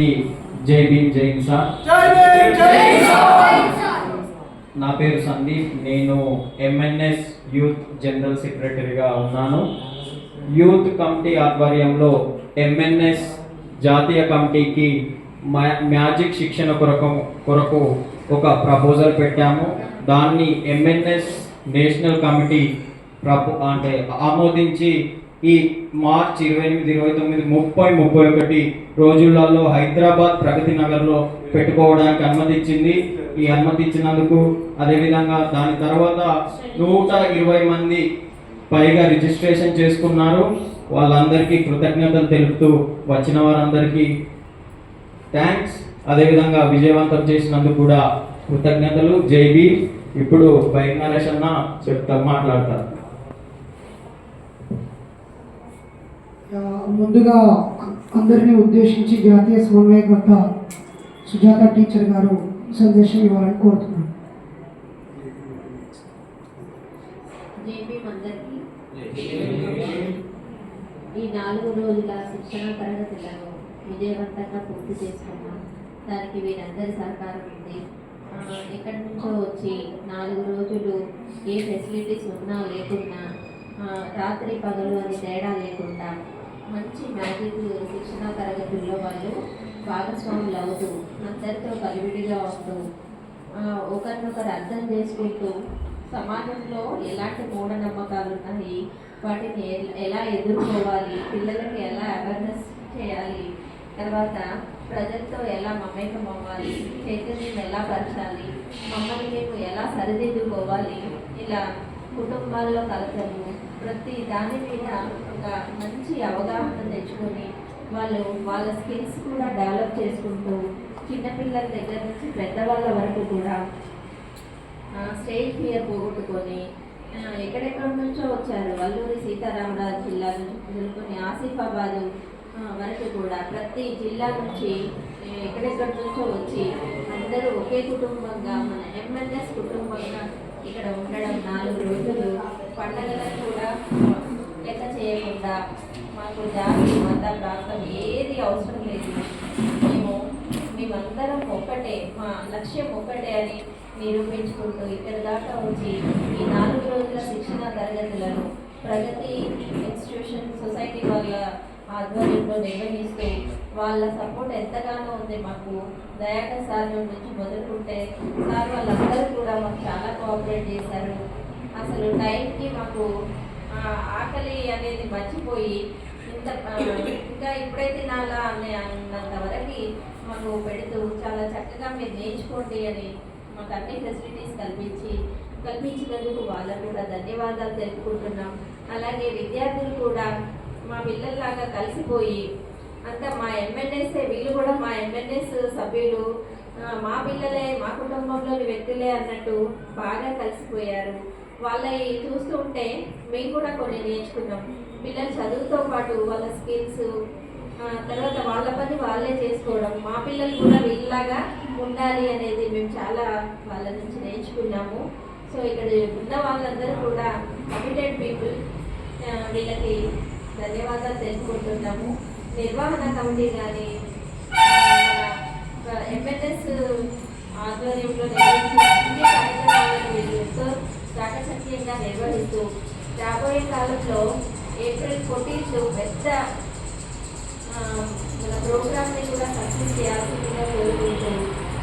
జై భీమ్ జై నా పేరు సందీప్. నేను ఎంఎన్ఎస్ యూత్ జనరల్ సెక్రటరీగా ఉన్నాను. యూత్ కమిటీ ఆధ్వర్యంలో ఎంఎన్ఎస్ జాతీయ కమిటీకి మ్యా- మ్యాజిక్ శిక్షణ కొరకు కొరకు ఒక ప్రపోజల్ పెట్టాము. దాన్ని ఎంఎన్ఎస్ నేషనల్ కమిటీ ప్రపో అంటే ఆమోదించి ఈ మార్చ్ ఇరవై ఎనిమిది ఇరవై తొమ్మిది ముప్పై ముప్పై ఒకటి రోజులలో హైదరాబాద్ ప్రగతి నగర్లో పెట్టుకోవడానికి అనుమతించింది ఈ అనుమతిచ్చినందుకు అదేవిధంగా దాని తర్వాత నూట ఇరవై మంది పైగా రిజిస్ట్రేషన్ చేసుకున్నారు. వాళ్ళందరికీ కృతజ్ఞతలు తెలుపుతూ వచ్చిన వారందరికీ థ్యాంక్స్. అదేవిధంగా విజయవంతం చేసినందుకు కూడా కృతజ్ఞతలు. జైబీ ఇప్పుడు బైక్ నరేష్ అన్న చెప్తా మాట్లాడతారు ఆ, ముందుగా అందరినీ ఉద్దేశించి జాతీయ సమన్వయకర్త సుజాత టీచర్ గారు సందేశం ఇవ్వాలని కోరుతున్నాను. ఈ నాలుగు రోజుల శిక్షణ తరగతులను విజయవంతంగా పూర్తి చేసుకున్నాం. దానికి వీరందరి సహకారం ఉంది. ఎక్కడి నుంచో వచ్చి నాలుగు రోజులు ఏ ఫెసిలిటీస్ ఉన్నా లేకున్నా రాత్రి పగలు అని తేడా లేకుండా మంచి మ్యాజిక్ శిక్షణ తరగతుల్లో వాళ్ళు భాగస్వాములు అవుతూ అందరితో కలివిడిగా ఉంటూ ఒకరినొకరు అర్థం చేసుకుంటూ సమాజంలో ఎలాంటి మూఢనమ్మకాలు ఉన్నాయి? వాటిని ఎలా ఎదుర్కోవాలి? పిల్లలకి ఎలా అవేర్నెస్ చేయాలి? తర్వాత ప్రజలతో ఎలా మమేకం అవ్వాలి? చైతన్యం ఎలా పరచాలి? మమ్మల్ని మేము ఎలా సరిదిద్దుకోవాలి? ఇలా కుటుంబాల్లో కలతలు ప్రతి దాని మీద ఒక మంచి అవగాహన తెచ్చుకొని వాళ్ళు వాళ్ళ స్కిల్స్ కూడా డెవలప్ చేసుకుంటూ చిన్నపిల్లల దగ్గర నుంచి పెద్దవాళ్ళ వరకు కూడా స్టేజ్ ఫియర్ పోగొట్టుకొని ఎక్కడెక్కడి నుంచో వచ్చారు వల్లూరి సీతారామరాజు జిల్లా నుంచి మొదలుకొని ఆసిఫాబాద్ వరకు కూడా ప్రతి జిల్లా నుంచి ఎక్కడెక్కడి నుంచో వచ్చి అందరూ ఒకే కుటుంబంగా మన ఎంఎన్ఎస్ కుటుంబంగా ఇక్కడ ఉండడం నాలుగు రోజులు. పండగలను కూడా లెక్క చేయకుండా మాకు జాతి మత ప్రాంతం ఏది అవసరం లేదు. మేము మేమందరం ఒక్కటే మా లక్ష్యం ఒక్కటే అని నిరూపించుకుంటూ ఇక్కడ దాకా వచ్చి ఈ నాలుగు రోజుల శిక్షణ తరగతులను ప్రగతి ఇన్స్టిట్యూషన్ సొసైటీ వాళ్ళ ఆధ్వర్యంలో నిర్వహిస్తూ వాళ్ళ సపోర్ట్ ఎంతగానో ఉంది మాకు. దయాకర్ సార్ నుంచి మొదలుకుంటే సార్ వాళ్ళందరూ కూడా మాకు చాలా కోఆపరేట్ చేశారు. అసలు టైంకి మాకు ఆకలి అనేది మర్చిపోయి ఇంత ఇంకా ఇప్పుడైతే తినాలా అనే అన్నంత వరకు మాకు పెడుతూ చాలా చక్కగా మీరు నేర్చుకోండి అని మాకు అన్ని ఫెసిలిటీస్ కల్పించి కల్పించినందుకు వాళ్ళకు కూడా ధన్యవాదాలు తెలుపుకుంటున్నాం. అలాగే విద్యార్థులు కూడా మా పిల్లల్లాగా కలిసిపోయి అంతా మా ఎంఎన్ఎస్ఏ వీళ్ళు కూడా మా ఎంఎన్ఎస్ సభ్యులు మా పిల్లలే మా కుటుంబంలోని వ్యక్తులే అన్నట్టు బాగా కలిసిపోయారు. వాళ్ళవి చూస్తూ ఉంటే మేము కూడా కొన్ని నేర్చుకున్నాం. పిల్లలు చదువుతో పాటు వాళ్ళ స్కిల్స్ తర్వాత వాళ్ళ పని వాళ్ళే చేసుకోవడం మా పిల్లలు కూడా వీళ్ళలాగా ఉండాలి అనేది మేము చాలా వాళ్ళ నుంచి నేర్చుకున్నాము. సో ఇక్కడ ఉన్న వాళ్ళందరూ కూడా కమిటెడ్ పీపుల్ వీళ్ళకి ధన్యవాదాలు తెలుసుకుంటున్నాము నిర్వహణ కమిటీ కానీ ఎంఎన్ఎస్ uh, ఆధ్వర్యంలో నిర్వహించిన అన్ని కార్యక్రమాలను ఎంతో చాకచక్యంగా నిర్వహిస్తూ రాబోయే కాలంలో ఏప్రిల్ ఫోర్టీన్త్ పెద్ద uh, మన ప్రోగ్రామ్ని కూడా సక్సెస్ చేయాల్సిందిగా కోరుకుంటూ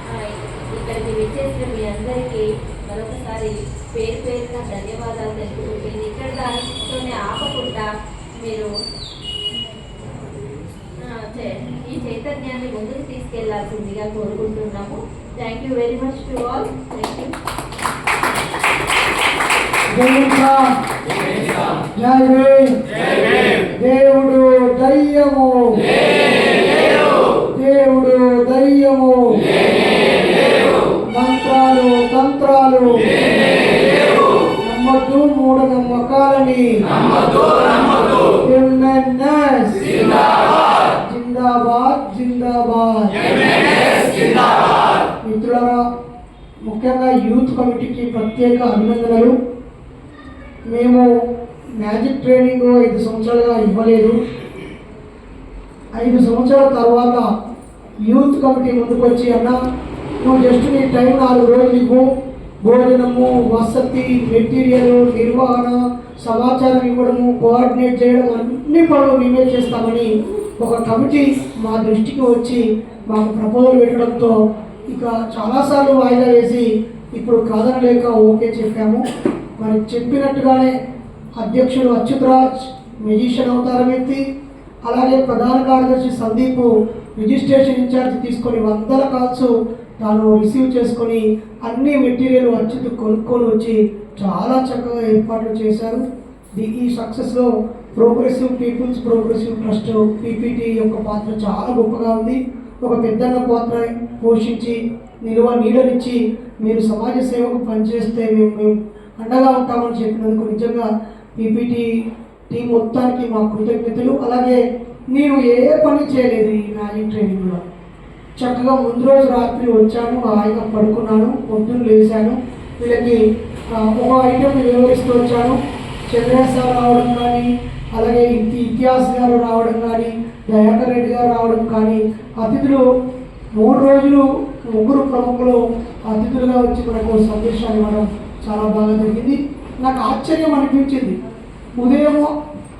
uh, ఇక్కడికి విచ్చేసిన మీ అందరికీ మరొకసారి పేరు పేరున ధన్యవాదాలు తెలుపుకుంటుంది ఇక్కడ దానితోనే ఆపకుండా మీరు ఈ చైతన్యాన్ని ముందుకు తీసుకెళ్ళాల్సిందిగా కోరుకుంటున్నాము. Thank you very much to all thank you. దేవుడు దయ్యము. దేవుడు దయ్యము. మంత్రాలు తంత్రాలు. నమ్మద్దు మూఢ నమ్మకాలని జిందాబాద్ జిందాబాద్. మిత్రులారా ముఖ్యంగా యూత్ కమిటీకి ప్రత్యేక అభినందనలు. మేము మ్యాజిక్ ట్రైనింగ్ ఐదు సంవత్సరాలుగా ఇవ్వలేదు. ఐదు సంవత్సరాల తర్వాత యూత్ కమిటీ ముందుకు వచ్చి అన్న నువ్వు జస్ట్ నీ టైం నాలుగు రోజులు ఇవ్వు. భోజనము వసతి మెటీరియల్ నిర్వహణ సమాచారం ఇవ్వడము కోఆర్డినేట్ చేయడం అన్ని పనులు మేమే చేస్తామని ఒక కమిటీ మా దృష్టికి వచ్చి మాకు ప్రపోజల్ పెట్టడంతో ఇక చాలాసార్లు వాయిదా వేసి ఇప్పుడు కాదనలేక ఓకే చెప్పాము. మరి చెప్పినట్టుగానే అధ్యక్షుడు అచ్యుతరాజ్ మెజిషియన్ అవతారం ఎత్తి అలాగే ప్రధాన కార్యదర్శి సందీప్ రిజిస్ట్రేషన్ ఇన్ఛార్జ్ తీసుకొని వందల కాల్స్ తాను రిసీవ్ చేసుకొని అన్ని మెటీరియల్ అచ్యుత్ కొనుక్కొని వచ్చి చాలా చక్కగా ఏర్పాట్లు చేశారు. ఈ సక్సెస్లో progressive peoples progressive trust PPT యొక్క పాత్ర చాలా గొప్పగా ఉంది. ఒక పెద్దన్న పాత్ర పోషించి నిలువ నీడనిచ్చి మీరు సమాజ సేవకు పనిచేస్తే మేము మేము అండగా ఉంటామని చెప్పినందుకు నిజంగా పీపీటీ టీం మొత్తానికి మా కృతజ్ఞతలు. అలాగే నేను ఏ పని చేయలేదు ఈ మ్యాజిక్ ట్రైనింగ్లో చక్కగా ముందు రోజు రాత్రి వచ్చాను హాయిగా పడుకున్నాను పొద్దున్న లేచాను. వీళ్ళకి ఒక ఐటెం వివరిస్తూ వచ్చాను. చంద్రశేఖర్ సార్ రావడం కానీ అలాగే ఇంటి ఇతిహాస్ గారు రావడం కానీ దయాకర్ రెడ్డి గారు రావడం కానీ అతిథులు మూడు రోజులు ముగ్గురు ప్రముఖులు అతిథులుగా వచ్చి మనకు సందేశాలు ఇవ్వడం చాలా బాగా జరిగింది. నాకు ఆశ్చర్యం అనిపించింది. ఉదయం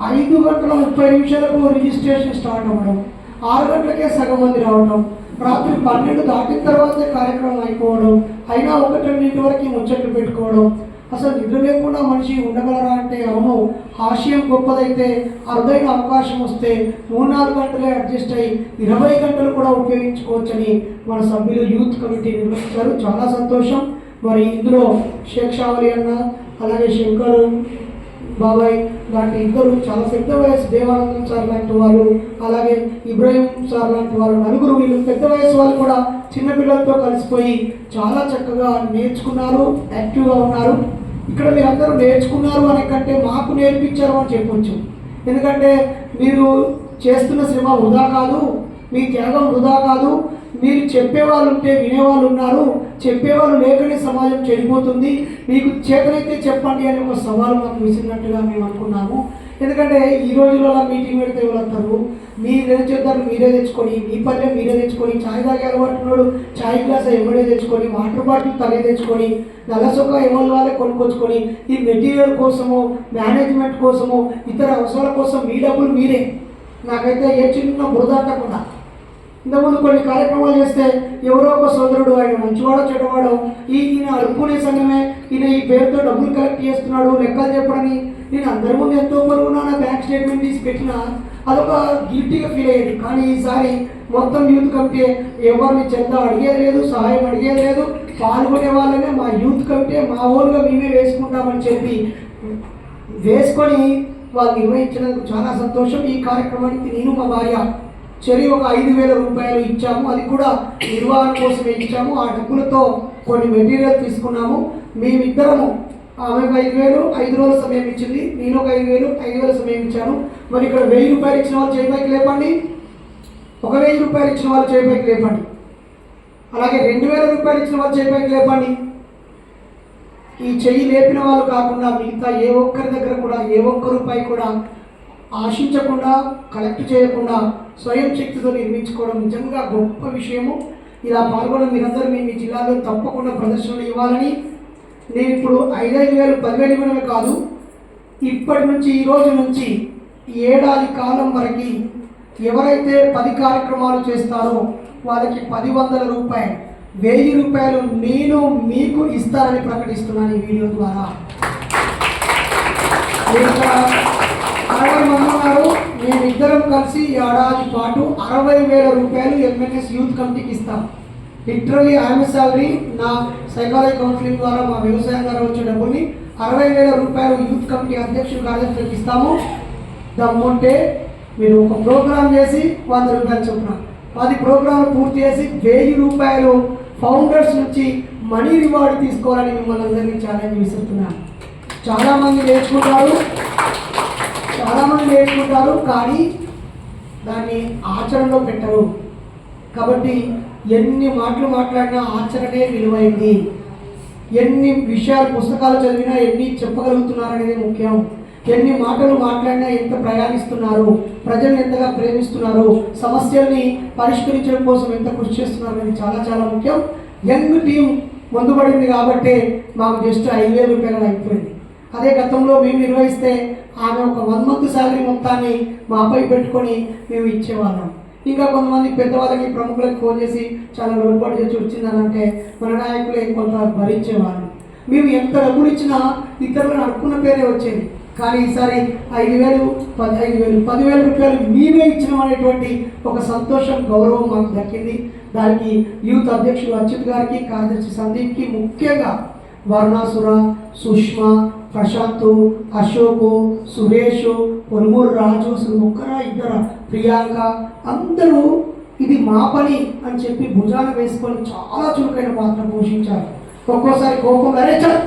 ఐదు గంటల ముప్పై నిమిషాలకు రిజిస్ట్రేషన్ స్టార్ట్ అవ్వడం ఆరు గంటలకే సగం మంది రావడం రాత్రి పన్నెండు దాటిన తర్వాతే కార్యక్రమం అయిపోవడం అయినా ఒకటి రెండింటి వరకు ముచ్చట్లు పెట్టుకోవడం అసలు నిద్ర లేకుండా మనిషి ఉండగలరా అంటే అవును. ఆశయం గొప్పదైతే అరుదైన అవకాశం వస్తే మూడు నాలుగు గంటలే అడ్జస్ట్ అయ్యి ఇరవై గంటలు కూడా ఉపయోగించుకోవచ్చని మన సభ్యులు యూత్ కమిటీ నిర్వహించారు చాలా సంతోషం. మరి ఇందులో శేక్షావళి అన్న అలాగే శంకర్ బాబాయ్ లాంటి ఇద్దరు చాలా పెద్ద వయసు దేవానందం సార్ లాంటి వాళ్ళు అలాగే ఇబ్రాహిం సార్ లాంటి వాళ్ళు నలుగురు వీళ్ళు పెద్ద వయసు వాళ్ళు కూడా చిన్నపిల్లలతో కలిసిపోయి చాలా చక్కగా నేర్చుకున్నారు యాక్టివ్గా ఉన్నారు. ఇక్కడ మీరందరూ నేర్చుకున్నారు అనే కంటే మాకు నేర్పించారు అని చెప్పొచ్చు. ఎందుకంటే మీరు చేస్తున్న శ్రమ వృధా కాదు మీ త్యాగం వృధా కాదు. మీరు చెప్పేవాళ్ళు ఉంటే వినేవాళ్ళు ఉన్నారు చెప్పేవాళ్ళు లేకనే సమాజం చెడిపోతుంది. మీకు చేతనైతే చెప్పండి అని ఒక సవాల్ మాకు విసిరినట్టుగా మేము అనుకున్నాము. ఎందుకంటే ఈ రోజులలో మీటింగ్ పెడితే వాళ్ళు వస్తారు? మీరు మీరే తెచ్చుకొని మీ పల్లె మీరే తెచ్చుకొని ఛాయ్ తాగే అలవాటున్నాడు ఛాయ్ గ్లాస్ ఎవడే తెచ్చుకొని వాటర్ బాటిల్ తనే తెచ్చుకొని నల్లసొక్క ఎవరి వాళ్ళే కొనుక్కొచ్చుకొని ఈ మెటీరియల్ కోసము మేనేజ్మెంట్ కోసము ఇతర అవసరాల కోసం మీ డబ్బులు మీరే. నాకైతే ఏ చిన్న బురద అంటకుండా. ఇంతకుముందు కొన్ని కార్యక్రమాలు చేస్తే ఎవరో ఒక సోదరుడు ఆయన మంచివాడో చెడ్డవాడో ఈయన అడుక్కునే సంఘమే ఈయన ఈ పేరుతో డబ్బులు కలెక్ట్ చేస్తున్నాడు లెక్కలు చెప్పడని నేను అందరి ముందు ఎంతో పరుగునా నా బ్యాంక్ స్టేట్మెంట్ తీసి పెట్టినా? అదొక గిల్టీగా ఫీల్ అయ్యేది. కానీ ఈసారి మొత్తం యూత్ కమిటీ ఎవరిని చెంత అడిగేది లేదు సహాయం అడిగేది లేదు. పాల్గొనే వాళ్ళనే మా యూత్ కమిటీ మా ఓన్గా మేమే వేసుకుంటామని చెప్పి వేసుకొని వాళ్ళు నిర్వహించినందుకు చాలా సంతోషం. ఈ కార్యక్రమానికి నేను మా భార్య చెరి ఒక ఐదు వేల రూపాయలు ఇచ్చాము. అది కూడా నిర్వహణ కోసమే ఇచ్చాము. ఆ డబ్బులతో కొన్ని మెటీరియల్ తీసుకున్నాము. మేమిద్దరము ఆమెకు ఐదు వేలు ఐదు రోజుల సమయం ఇచ్చింది. నేను ఒక ఐదు వేలు ఐదు వేల సమయం ఇచ్చాను. మరి ఇక్కడ వెయ్యి రూపాయలు ఇచ్చిన వాళ్ళు చేపైకి లేపండి. ఒక వెయ్యి రూపాయలు ఇచ్చిన వాళ్ళు చేపైకి లేపండి. అలాగే రెండు వేల రూపాయలు ఇచ్చిన వాళ్ళు చేపైకి లేపండి. ఈ చెయ్యి లేపిన వాళ్ళు కాకుండా మిగతా ఏ ఒక్కరి దగ్గర కూడా ఏ ఒక్క రూపాయి కూడా ఆశించకుండా కలెక్ట్ చేయకుండా స్వయం శక్తితో నిర్మించుకోవడం నిజంగా గొప్ప విషయము. ఇలా పాల్గొన్న మీరందరూ మీ మీ జిల్లాలో తప్పకుండా ప్రదర్శనలు ఇవ్వాలని నేను ఇప్పుడు ఐదైదు వేలు పదివేలు ఇవ్వడమే కాదు ఇప్పటి నుంచి ఈ రోజు నుంచి ఏడాది కాలం వరకు ఎవరైతే పది కార్యక్రమాలు చేస్తారో వాళ్ళకి పది వందల రూపాయలు వెయ్యి రూపాయలు నేను మీకు ఇస్తానని ప్రకటిస్తున్నాను ఈ వీడియో ద్వారా. ఇంకా అరవై మంది ఉన్నారు మేమిద్దరం కలిసి ఏడాది పాటు అరవై వేల రూపాయలు ఎంఎన్ఎస్ యూత్ కమిటీకి ఇస్తాం. లిటరలీ ఆమె సాలరీ నా సైకాలజీ కౌన్సిలింగ్ ద్వారా మా వ్యవసాయం ద్వారా వచ్చే డబ్బుల్ని అరవై వేల రూపాయలు యూత్ కమిటీ అధ్యక్షుడు కార్యదర్శులకు ఇస్తాము. దమ్ముంటే మీరు ఒక ప్రోగ్రామ్ చేసి వంద రూపాయలు చొప్పున. పది ప్రోగ్రాంలు పూర్తి చేసి వెయ్యి రూపాయలు ఫౌండర్స్ నుంచి మనీ రివార్డ్ తీసుకోవాలని మిమ్మల్ని అందరినీ ఛాలెంజ్ విసురుతున్నాను చాలామంది నేర్చుకుంటారు. చాలామంది నేర్చుకుంటారు కానీ దాన్ని ఆచరణలో పెట్టరు. కాబట్టి ఎన్ని మాటలు మాట్లాడినా ఆచరణే విలువైంది. ఎన్ని విషయాలు పుస్తకాలు చదివినా ఎన్ని చెప్పగలుగుతున్నారు అనేది ముఖ్యం. ఎన్ని మాటలు మాట్లాడినా ఎంత ప్రయాణిస్తున్నారు ప్రజలు ఎంతగా ప్రేమిస్తున్నారు సమస్యల్ని పరిష్కరించడం కోసం ఎంత కృషి చేస్తున్నారు అనేది చాలా చాలా ముఖ్యం. యంగ్ టీం ముందుపడింది కాబట్టి మాకు జస్ట్ ఐదు వేల రూపాయలు అయిపోయింది అదే గతంలో మేము నిర్వహిస్తే ఆమె ఒక వన్ మంత్ శాలరీ మొత్తాన్ని మాపై పెట్టుకొని మేము ఇచ్చేవాళ్ళం. ఇంకా కొంతమంది పెద్దవాళ్ళకి ప్రముఖులకు ఫోన్ చేసి చాలా లోటుపాటు చేసి వచ్చిందనంటే మన నాయకులే కొంత భరించేవారు. మేము ఎంత డబ్బులు ఇచ్చినా ఇతరులను అడుక్కున్న పేరే వచ్చేది. కానీ ఈసారి ఐదు వేలు పదహైదు వేలు పదివేల రూపాయలు మేమే ఇచ్చినాం అనేటువంటి ఒక సంతోషం గౌరవం మాకు దక్కింది. దానికి యూత్ అధ్యక్షుడు అచ్యుత్ గారికి కార్యదర్శి సందీప్కి ముఖ్యంగా వర్ణాసుర సుష్మా ప్రశాంత్ అశోక్ సురేష్ పొనుమూరు రాజు అసలు ఒక్కరా ఇద్దర ప్రియాంక అందరూ ఇది మా పని అని చెప్పి భుజాన వేసుకొని చాలా చురుకైన పాత్ర పోషించారు. ఒక్కోసారి కోపం అరే చల్!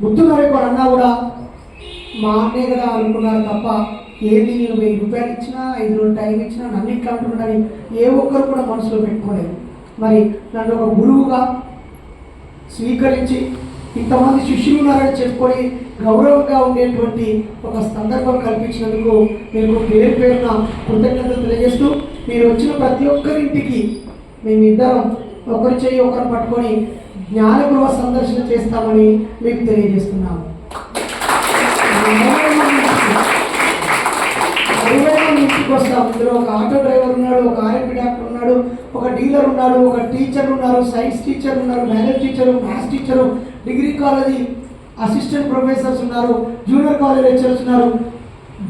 బుద్ధులు అన్నా కూడా మా అన్నే కదా అనుకున్నారు తప్ప ఏది నేను వెయ్యి రూపాయలు ఇచ్చినా ఐదు రోజులు టైం ఇచ్చినా నన్ను ఇట్లా అంటున్నాడని ఏ ఒక్కరు కూడా మనసులో పెట్టుకోలేదు. మరి నన్ను ఒక గురువుగా స్వీకరించి ఇంతమంది శిష్యులు ఉన్నారని చెప్పుకొని గౌరవంగా ఉండేటువంటి ఒక సందర్భం కల్పించినందుకు మీకు పేరు పేరున కృతజ్ఞతలు తెలియజేస్తూ మీరు వచ్చిన ప్రతి ఒక్కరింటికి మేమిద్దరం ఒకరి చేయి ఒకరు పట్టుకొని జ్ఞానగృహ సందర్శన చేస్తామని మీకు తెలియజేస్తున్నాము. పరివారం ఇంటికి వస్తాం ఇందులో ఒక ఆటో డ్రైవర్ ఉన్నాడు ఒక ఆర్ఎంపీ డాక్టర్ ఉన్నాడు ఒక డీలర్ ఉన్నాడు ఒక టీచర్ ఉన్నారు సైన్స్ టీచర్ ఉన్నారు maths teacher maths teacher degree college assistant professors ఉన్నారు జూనియర్ కాలేజ్ లెక్చరర్స్ ఉన్నారు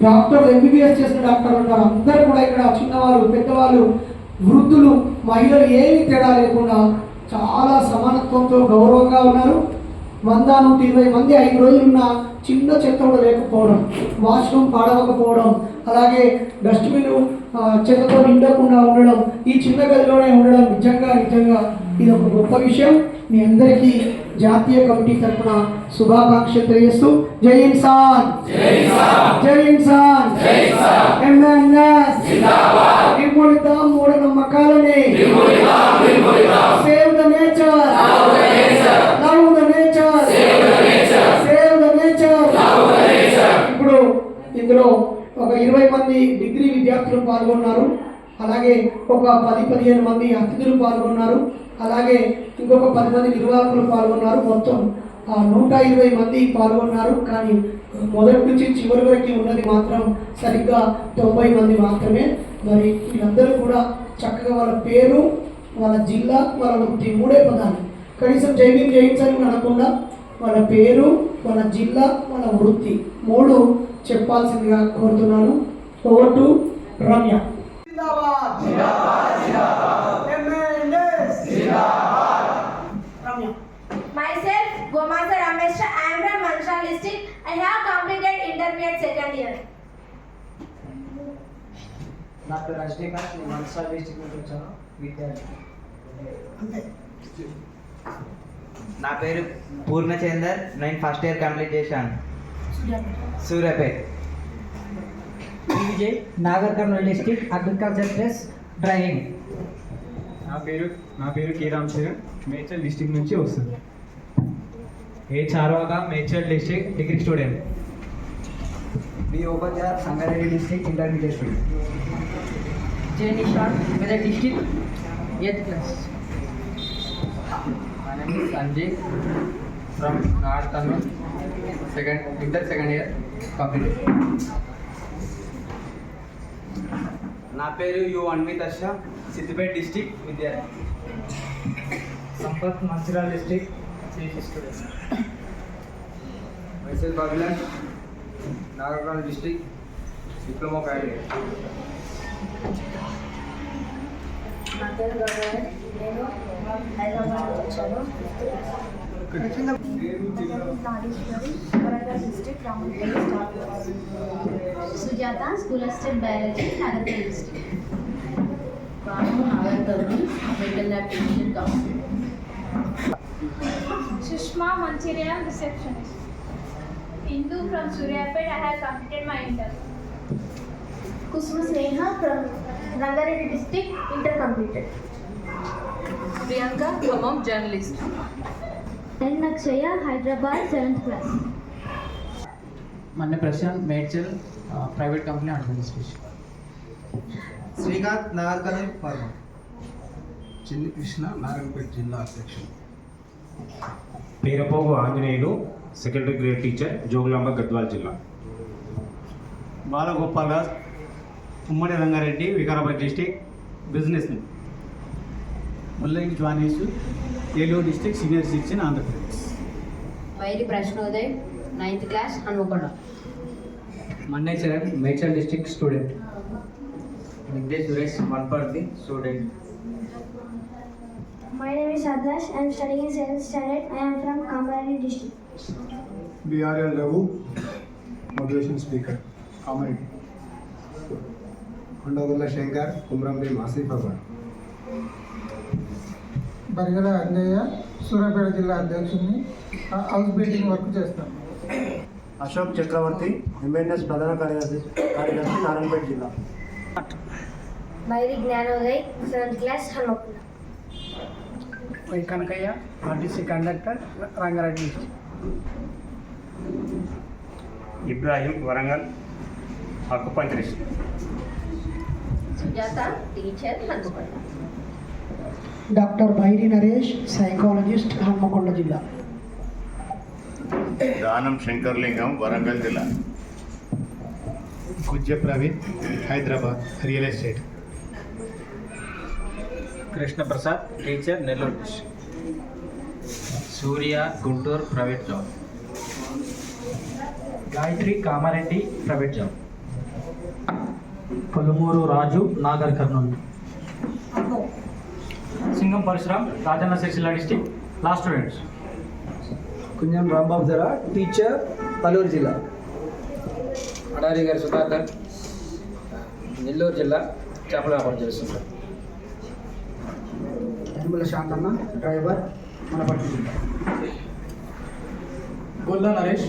డాక్టర్లు ఎంబీబీఎస్ చేసిన డాక్టర్లు ఉన్నారు అందరూ కూడా ఇక్కడ చిన్నవాళ్ళు పెద్దవాళ్ళు వృద్ధులు మహిళలు ఏమీ తేడా లేకుండా చాలా సమానత్వంతో గౌరవంగా ఉన్నారు. వంద నూట ఇరవై మంది ఐదు రోజులున్న చిన్న చెత్త కూడా లేకపోవడం వాష్రూమ్ పాడవకపోవడం అలాగే డస్ట్బిన్ చెత్తతో నిండకుండా ఉండడం ఈ చిన్న గదిలోనే ఉండడం నిజంగా నిజంగా ఇది ఒక గొప్ప విషయం. మీ అందరికీ జాతీయ కమిటీ తరఫున శుభాకాంక్షలు తెలియజేస్తూ జై ఇన్సాన్ జై ఇన్సాన్ ఎంఎన్ఎస్. నిర్మూలిద్దాం మూఢనమ్మకాలని. Save the nature love the nature save the nature ఇప్పుడు ఇందులో ఒక ఇరవై మంది డిగ్రీ విద్యార్థులు పాల్గొన్నారు. అలాగే ఒక పది పదిహేను మంది అతిథులు పాల్గొన్నారు. అలాగే ఇంకొక పది మంది నిర్వాహకులు పాల్గొన్నారు. మొత్తం ఆ, నూట ఇరవై మంది పాల్గొన్నారు. కానీ మొదటి నుంచి చివరి వరకు ఉన్నది మాత్రం సరిగ్గా తొంభై మంది మాత్రమే. మరి వీళ్ళందరూ కూడా చక్కగా వాళ్ళ పేరు వాళ్ళ జిల్లా వాళ్ళ వృత్తి మూడే పదాలు. కనీసం జైవింగ్ జయించని అనకుండా వాళ్ళ పేరు వాళ్ళ జిల్లా వాళ్ళ వృత్తి మూడు చెప్పాల్సిందిగా కోరుతున్నాను. Vote Ramya. Myself, Gomasa Ramesha, I am from Manchal district. I have completed intermediate second year. నా పేరు రజనీకాంత్ నేను మనసా డిస్టిక్ నుంచి వచ్చాను విద్యార్థి నా పేరు పూర్ణచందర్ నేను ఫస్ట్ ఇయర్ కంప్లీట్ చేశాను Suryapet Vijay Nagar Kurnool district agriculture plus driving నా పేరు నా పేరు కే రామ్ చరణ్. మేడ్చల్ డిస్టిక్ నుంచి వస్తుంది. A Charvaka Medchal district degree student. B Upadhyaya Sangareddy district intermediate student. J Nishan Medak district eighth class. My name is Sanjay from North Tamil, second, inter second year, completed. నా పేరు you Anvith అష Siddipet district విద్యార్థి. Sampath Mancherial district CEC student. Myself Babilan, Nagarkar district, diploma candidate. నా పేరు గౌరవ్ నేను హైదరాబాద్ వచ్చాను Warangal district Sujatha school assistant biology Nagarkal district Banu నాగర్కర్ని medical lab technician council Sushma Mancherian, receptionist. Hindu from Suryapet, I have completed my inter. Kusuma Sneha from Rangareddy district inter completed Priyanka Khammam journalist N Akshaya Hyderabad seventh class Manna Prashanth Medchal private company administration Srikanth Nagarkurnool pharma Chinni Krishna Narayanpet జిల్లా అధ్యక్షుడు Perapogu Anjaneyulu secondary grade teacher Jogulamba Gadwal జిల్లా. బాలగోపాల్ రాజ్ ఉమ్మడి Rangareddy Vikarabad district business. Mullangi Jvanesh Eluru district senior citizen Andhra Pradesh వైరి Prashnoday ninth class Hanamkonda Manne Charan Medchal district student Nigde Suresh Wanaparthy student My name is Adarsh. I am studying in 7th standard. I am from Kamarani district. BRL Raghu motivation speaker comedy Kondagolla Shankar Kumuram Bheem Asifabad Barigala Anjaiah Suryapet జిల్లా అధ్యక్షుడిని house building work చేస్తాను అశోక్ చక్రవర్తి MNS ప్రధాన కార్యదర్శి కార్యదర్శి నారాయణపేట జిల్లా. Mayri Gnanoday, 7th class, Hanmakonda. Y Kanakaiah RTC conductor Rangareddy Ibrahim Warangal acupuncturist Sujatha teacher Hanmakonda. Doctor Bairi Naresh psychologist Hanmakonda జిల్లా దానం శంకర్లింగం వరంగల్ జిల్లా. Kujja Praveen Hyderabad real estate. Krishnaprasad teacher Nellore. District Surya Guntur private job. Gayathri Kamareddy private job. Kolumuru Raju Nagar Kurnool. Singam Parashuram Rajanna Sircilla district last students Kunjam Rambabu ధర teacher పలూరు జిల్లా. అడారి గారి సుధాకర్ నెల్లూరు జిల్లా చేపల వ్యాపారం చేస్తుంటారు Yanamala Shantanna driver మనపట్టు జిల్లా. Golla Naresh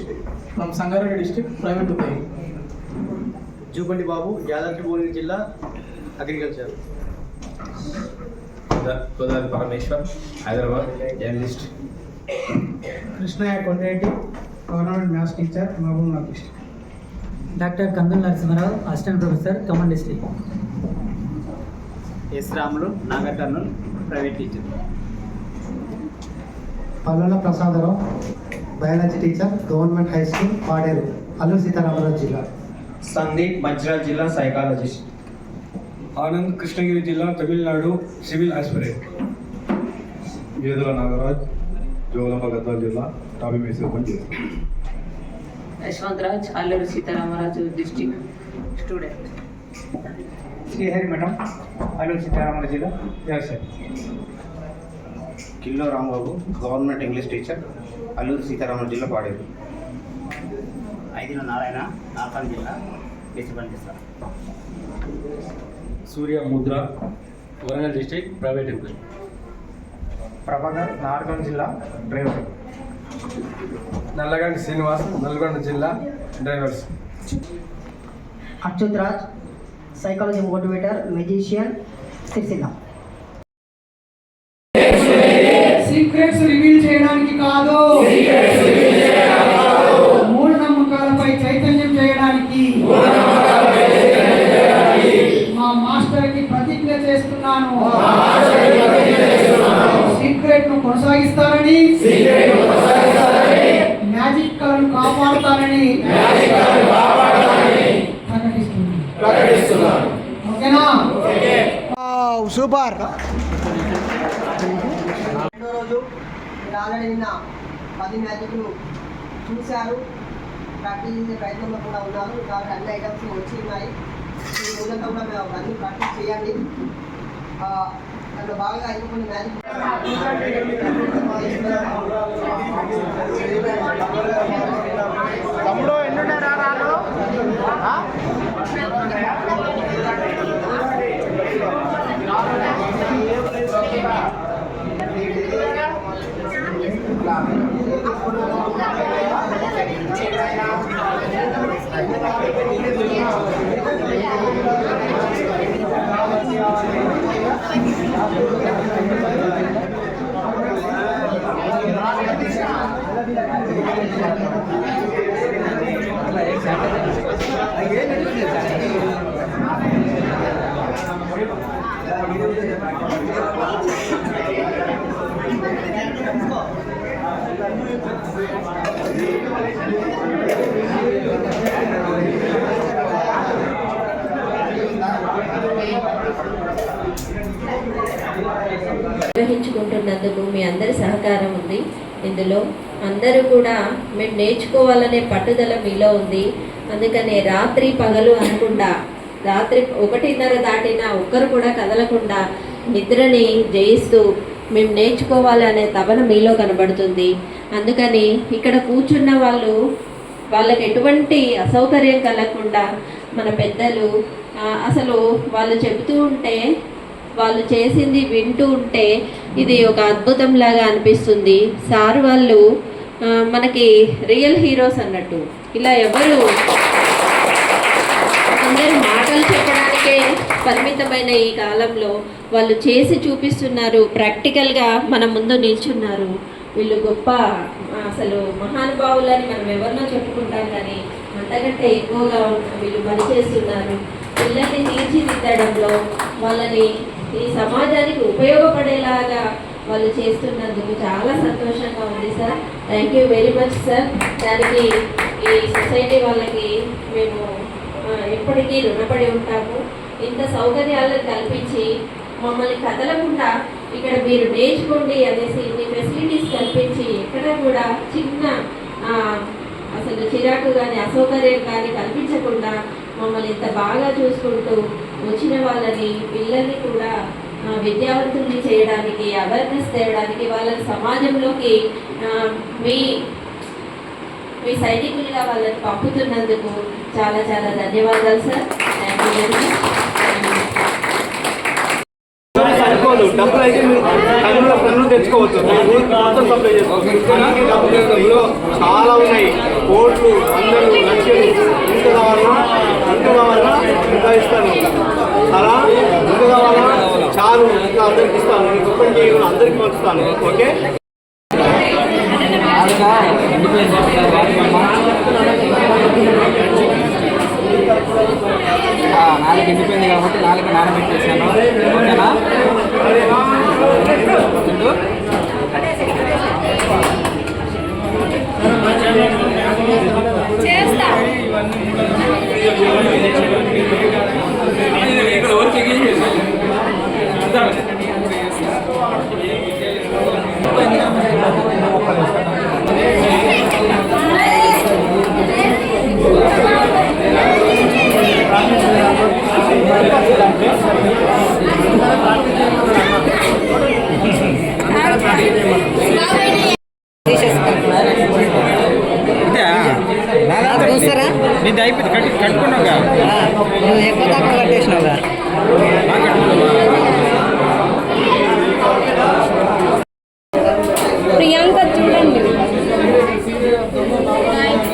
from Sangareddy district private ఉపాధి జూపండి బాబు యాదాద్రి భువనగిరి జిల్లా agriculture Kudari Parameshwar Hyderabad journalist. Krishnaiah Kondareddy government maths teacher Mahbub Nagar district. Doctor Kandula Narasimharao assistant professor Khammam district. S Ramulu Nagar Kurnool private teacher. Pallela Prasadarao biology teacher government high school Paderu Alluri Sitaramaraju జిల్లా. సందీప్ మంచిర్యాల జిల్లా psychologist. Anand Krishnagiri జిల్లా Tamil Nadu civil aspirant. Vedula Nagaraj Jogulamba Gadwal జిల్లా టాబీ మేసర్ పనిచేస్తాను Yashwanth Raj Alluri Sitaramaraju district student. Srihari Matham Alluri Sitaramaraju జిల్లా వ్యవసాయం. Killo Rambabu government English teacher Alluri Sitaramaraju జిల్లా పాడేరు. ఐదిన నారాయణ నార్కల్ జిల్లా బేసి పనిచేస్తారు. Surya Mudra Warangal district private employee. Prabhakar Nargal జిల్లా డ్రైవర్. నల్లగండి శ్రీనివాస్ నల్గొండ జిల్లా drivers. Achyut Raj psychology motivator magician Sircilla. సీక్రెట్ను కొనసాగిస్తారని మ్యాజిక్ కళను కాపాడుతారని ప్రకటిస్తున్నాను. ఓకేనా? సూపర్. రెండో రోజు మీరు ఆల్రెడీ నిన్న పది మ్యాజిక్లు చూశారు. ప్రాక్టీస్ చేసే ప్రయత్నంలో కూడా ఉన్నారు. కాబట్టి అన్ని ఐటమ్స్ వచ్చి ఉన్నాయి. ఈ రోజంతా కూడా మేము అన్ని ప్రాక్టీస్ చేయండి అందులో భాగంగా ఇంకా కొన్ని మ్యాజిక్ తమ్ముడు ఎన్నున్నారా రాళ్ళు? నిర్వహించుకుంటున్నందుకు మీ అందరి సహకారం ఉంది. ఇందులో అందరూ కూడా మీరు నేర్చుకోవాలనే పట్టుదల మీలో ఉంది. అందుకనే రాత్రి పగలు అనకుండా రాత్రి ఒకటిన్నర దాటినా ఒక్కరు కూడా కదలకుండా నిద్రని జయిస్తూ మేము నేర్చుకోవాలి అనే తపన మీలో కనబడుతుంది. అందుకని ఇక్కడ కూర్చున్న వాళ్ళు వాళ్ళకి ఎటువంటి అసౌకర్యం కలగకుండా మన పెద్దలు అసలు వాళ్ళు చెబుతూ ఉంటే వాళ్ళు చేసింది వింటూ ఉంటే ఇది ఒక అద్భుతం లాగా అనిపిస్తుంది. సార్ వాళ్ళు మనకి రియల్ హీరోస్ అన్నట్టు. ఇలా ఎవరు అందరూ మాటలు చెప్పడానికే పరిమితమైన ఈ కాలంలో వాళ్ళు చేసి చూపిస్తున్నారు. ప్రాక్టికల్గా మన ముందు నిల్చున్నారు. వీళ్ళు గొప్ప అసలు మహానుభావులని మనం ఎవరినో చెప్పుకుంటాం కానీ అంతకంటే ఎక్కువగా వీళ్ళు పనిచేస్తున్నారు. పిల్లల్ని తీర్చిదిద్దడంలో వాళ్ళని ఈ సమాజానికి ఉపయోగపడేలాగా వాళ్ళు చేస్తున్నందుకు చాలా సంతోషంగా ఉంది sir. Thank you very much sir దానికి ఈ సొసైటీ వాళ్ళకి మేము ఎప్పటికీ రుణపడి ఉంటాము. ఇంత సౌకర్యాలను కల్పించి మమ్మల్ని కదలకుండా ఇక్కడ మీరు నేర్చుకోండి అనేసి ఇన్ని ఫెసిలిటీస్ కల్పించి ఎక్కడ కూడా చిన్న అసలు చిరాకు కానీ అసౌకర్యం కానీ కల్పించకుండా మమ్మల్ని ఇంత బాగా చూసుకుంటూ వచ్చిన వాళ్ళని పిల్లల్ని కూడా విద్యావంతుల్ని చేయడానికి అవేర్నెస్ తేయడానికి వాళ్ళని సమాజంలోకి మీ మీ సైనికులుగా వాళ్ళని పంపుతున్నందుకు చాలా చాలా ధన్యవాదాలు సార్ థ్యాంక్ యూ డబ్బులు అయితే మీరు కన్నుల కన్నులు తెచ్చుకోవచ్చు. మొత్తం సప్లై చేసుకోవచ్చు. చాలా ఉన్నాయి. కోట్లు అందరూ లక్షలు ఇంత కావాలన్నా ఇంత ఇస్తాను. అలా ఇంత కావాలన్నా చాలు ఇంకా అందరికి ఇస్తాను. నీకు ఒక్కరికి అందరికి పంచుతాను. ఓకే? నాలుగు ఎండిపోయింది కాబట్టి నాలుగు నానబెట్టేసాను ఓకేనా?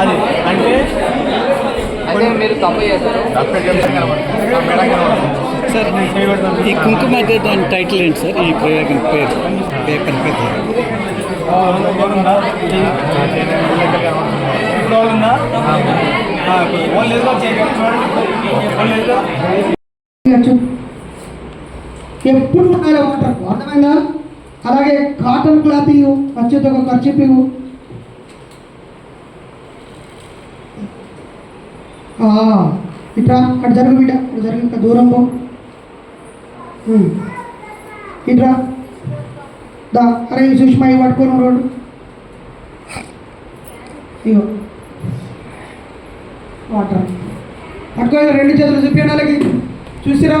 అదే అంటే మీరు తప్పు చేశారు. సార్ ఈ కుంకుమ దాని టైటిల్ ఏంటి సార్? ఈ ప్రయోగం పేరు. పేపర్ పేరు. ఎప్పుడు ఉండాలి వాటర్ అర్థమైందా అలాగే కాటన్ క్లాత్ ఇవ్వు ఖర్చుతో ఒక ఖర్చు ఇవ్వు. ఇట్రా అటు జరుగు బిడ్డ అటు జరుగు ఇంకా దూరం పో. ఇట్రా. దా అరే ఈ సుష్మా ఇవి పట్టుకోను రోడ్డు. ఇగో వాటర్. పట్టుకో రెండు చేతులు చూపించడానికి చూసిరా